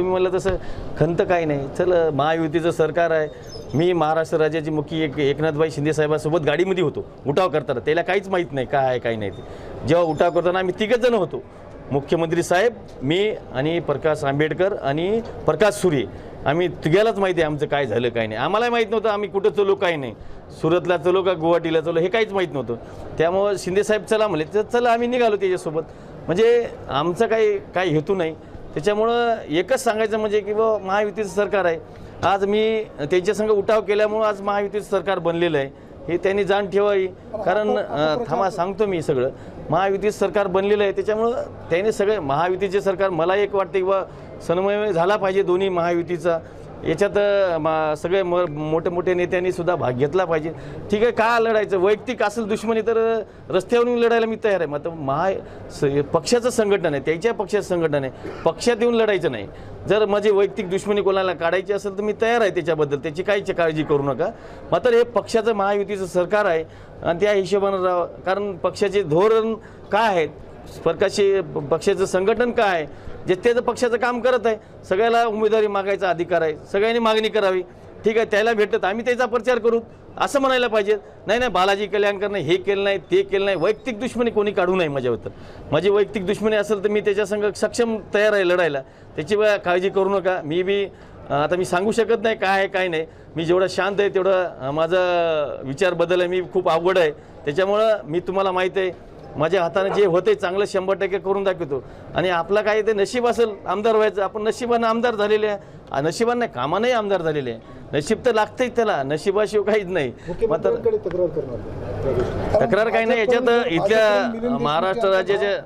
तुम्ही म्हणलं तसं खंत काही नाही. चल महायुतीचं सरकार आहे. मी महाराष्ट्र राज्याची मुख्य एक एकनाथभाई शिंदे साहेबांसोबत गाडीमध्ये होतो. उठाव करताना. त्याला काहीच माहीत नाही काय आहे काही नाही ते. जेव्हा उठाव करताना आम्ही तिघच जण होतो. मुख्यमंत्री साहेब मी आणि प्रकाश आंबेडकर आणि प्रकाश सूर्य. आम्ही तिघ्यालाच माहिती आहे आमचं काय झालं काय नाही. आम्हाला माहीत नव्हतं आम्ही कुठं चलो काही नाही. सुरतला चलो का गुवाहाटीला चलो हे काहीच माहीत नव्हतं. त्यामुळं शिंदे साहेब चला म्हणले तर चला आम्ही निघालो त्याच्यासोबत. म्हणजे आमचं काही काही हेतू नाही. त्याच्यामुळं एकच सांगायचं म्हणजे की महायुतीचं सरकार आहे. आज मी त्यांच्यासंग उठाव केल्यामुळं आज महायुतीचं सरकार बनलेलं आहे. हे त्यांनी जाण ठेवावी. कारण थांबा सांगतो मी सगळं. महायुतीचं सरकार बनलेलं आहे. त्याच्यामुळं त्याने सगळे महायुतीचे सरकार मला एक वाटते की बा समन्वय झाला पाहिजे दोन्ही महायुतीचा. याच्यात मा- सगळे म मोठे मोठे नेत्यांनी सुद्धा भाग घेतला पाहिजे. ठीक आहे का लढायचं? वैयक्तिक असेल दुश्मनी तर रस्त्यावरून लढायला मी तयार आहे. मग आता महा स- पक्षाचं संघटन आहे त्याच्या पक्षाचं संघटन आहे. पक्षात येऊन लढायचं नाही. जर माझी वैयक्तिक दुश्मनी कोणाला काढायची असेल तर मी तयार आहे त्याच्याबद्दल. त्याची काहीच काळजी करू नका. मात्र हे पक्षाचं महायुतीचं सरकार आहे आणि त्या हिशोबानं राहावं कारण पक्षाचे धोरण काय आहेत प्रकाशी पक्षाचं संघटन काय आहे? जे त्याचं पक्षाचं काम करत आहे सगळ्याला उमेदवारी मागायचा अधिकार आहे सगळ्यांनी मागणी करावी. ठीक आहे त्याला भेटत आम्ही त्याचा प्रचार करू असं म्हणायला पाहिजे. नाही नाही बालाजी कल्याणकरनं हे केलं नाही ते केलं नाही वैयक्तिक दुश्मनी कोणी काढू नये माझ्याबद्दल. माझी वैयक्तिक दुश्मनी असेल तर मी त्याच्यासंग सक्षम तयार आहे लढायला. त्याची काळजी करू नका. मी बी आता मी सांगू शकत नाही काय आहे काय नाही. मी जेवढं शांत आहे तेवढं माझा विचार बदल आहे. मी खूप अवघड आहे. त्याच्यामुळं मी तुम्हाला माहीत आहे माझ्या हाताने जे होते चांगलं शंभर टक्के करून दाखवतो. आणि आपला काय ते नशीब असेल आमदार व्हायचं. आपण नशिबानं आमदार झालेले आहे. नशिबानं नाही कामानंही आमदार झालेले आहे. नशीब तर लागतंच त्याला. नशिबाशिवाय काहीच नाही. मात्र तक्रार काही नाही. याच्यात इथल्या महाराष्ट्र राज्याचे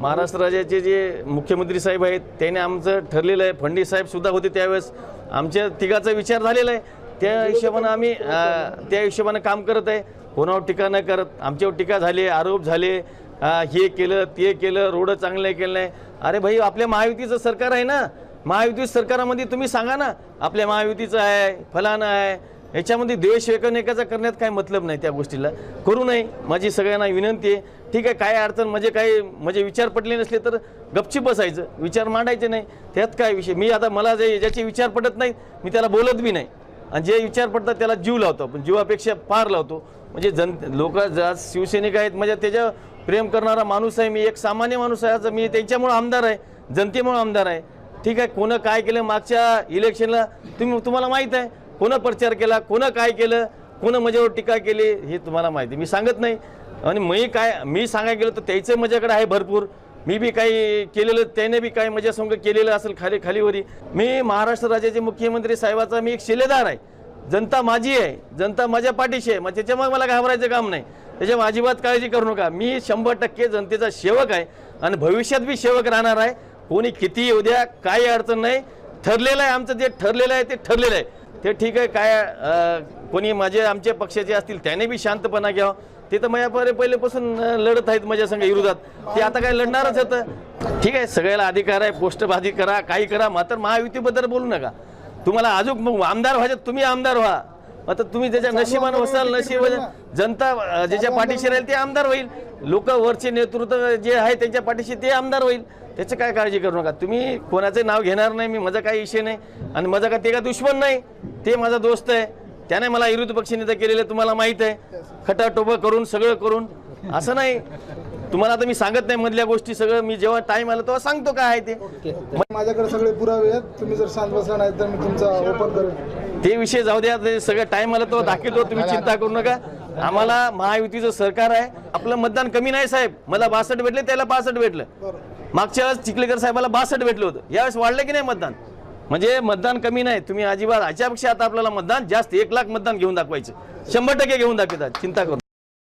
महाराष्ट्र राज्याचे जे मुख्यमंत्री साहेब आहेत त्याने आमचं ठरलेलं आहे. फडणवीस साहेब सुद्धा होते त्यावेळेस. आमच्या तिघाचा विचार झालेला आहे. त्या हिशोबानं आम्ही त्या हिशोबानं काम करत आहे. कोणावर टीका नाही करत. आमच्यावर टीका झाली आरोप झाले. हे केलं ते केलं रोड चांगलं केलं नाही? अरे भाई आपल्या महायुतीचं सरकार आहे ना? महायुती सरकारामध्ये तुम्ही सांगा ना आपल्या महायुतीचं आहे फलानं आहे. याच्यामध्ये द्वेष एकमेकाचा करण्यात काही मतलब नाही त्या गोष्टीला. करू नये. माझी सगळ्यांना विनंती आहे. ठीक आहे काय अडचण म्हणजे काही म्हणजे विचार पडले नसले तर गपचीप बसायचं. विचार मांडायचे नाही. त्यात काय विषय? मी आता मला जे ज्याचे विचार पडत नाही मी त्याला बोलत बी नाही. आणि जे विचार पडतात त्याला जीव लावतो पण जीवापेक्षा फार लावतो. म्हणजे जन लोक जा शिवसैनिक आहेत म्हणजे त्याच्या प्रेम करणारा माणूस आहे मी एक सामान्य माणूस आहे आज मी त्यांच्यामुळं आमदार आहे जनतेमुळं आमदार आहे. ठीक आहे कोणं काय केलं मागच्या इलेक्शनला तुम्ही तुम्हाला माहीत आहे कोणं प्रचार केला कोणं काय केलं कोणं माझ्यावर टीका केली हे तुम्हाला माहिती मी सांगत नाही. आणि मी काय मी सांगायला गेलो तर त्याचं माझ्याकडे आहे भरपूर. मी बी काही केलेलं त्याने बी काही माझ्यासंग केलेलं असेल खाली खालीवरी. मी महाराष्ट्र राज्याचे मुख्यमंत्री साहेबाचा मी एक शिलेदार आहे. जनता माझी आहे. जनता माझ्या पाठीशी आहे. मग त्याच्यामुळे मला घाबरायचं काम नाही. त्याच्यामुळे अजिबात काळजी करू नका. मी शंभर टक्के जनतेचा सेवक आहे आणि भविष्यात बी सेवक राहणार आहे. कोणी किती येऊ द्या काही अडचण नाही. ठरलेलं आहे आमचं जे ठरलेलं आहे ते ठरलेलं आहे. ते ठीक आहे काय कोणी माझे आमचे पक्षाचे असतील त्याने बी शांतपणा घ्यावं. ते तर माझ्या पहिले पहिल्यापासून लढत आहेत माझ्या संघ विरोधात. ते आता काय लढणारच होतं ठीक आहे सगळ्याला अधिकार आहे पोस्टबाजी करा काही करा मात्र महायुतीबद्दल बोलू नका. तुम्हाला अजून आमदार व्हायचं तुम्ही आमदार व्हा. आता तुम्ही त्याच्या नशिबानं वसाल नशीब जनता ज्याच्या पाठीशी राहील ते आमदार होईल. लोक वरचे नेतृत्व जे आहे त्यांच्या पाठीशी ते आमदार होईल. त्याचं काय काळजी करू नका. तुम्ही कोणाचं नाव घेणार नाही मी माझा काही विषय नाही. आणि माझा काय ते का दुश्मन नाही. ते माझा दोस्त आहे. त्याने मला विरोधी पक्ष नेता केलेलं तुम्हाला माहीत आहे. खटाटोबं करून सगळं करून. असं नाही. तुम्हाला आता मी सांगत नाही मधल्या गोष्टी सगळं. मी जेव्हा टाइम आला तेव्हा सांगतो काय आहे ते. माझ्याकडे सगळे पुरावे आहेत. तुम्ही जर शांत बसला नाही तर मी तुमचा ओपन करेन. ते विषय जाऊ द्या. ते सगळं टाइम आला तो दाखवतो. तुम्ही चिंता करू नका. आम्हाला महायुतीचं सरकार आहे. आपलं मतदान कमी नाही साहेब. मला बासष्ट भेटले त्याला बासष्ट भेटलं. मागच्या वेळेस चिखलेकर साहेबाला बासष्ट भेटलं होतं. यावेळेस वाढलं की नाही मतदान? म्हणजे मतदान कमी नाही तुम्ही अजिबात याच्यापेक्षा आता आपल्याला मतदान जास्त एक लाख मतदान घेऊन दाखवायचं. शंभर टक्के घेऊन दाखवतात. चिंता करू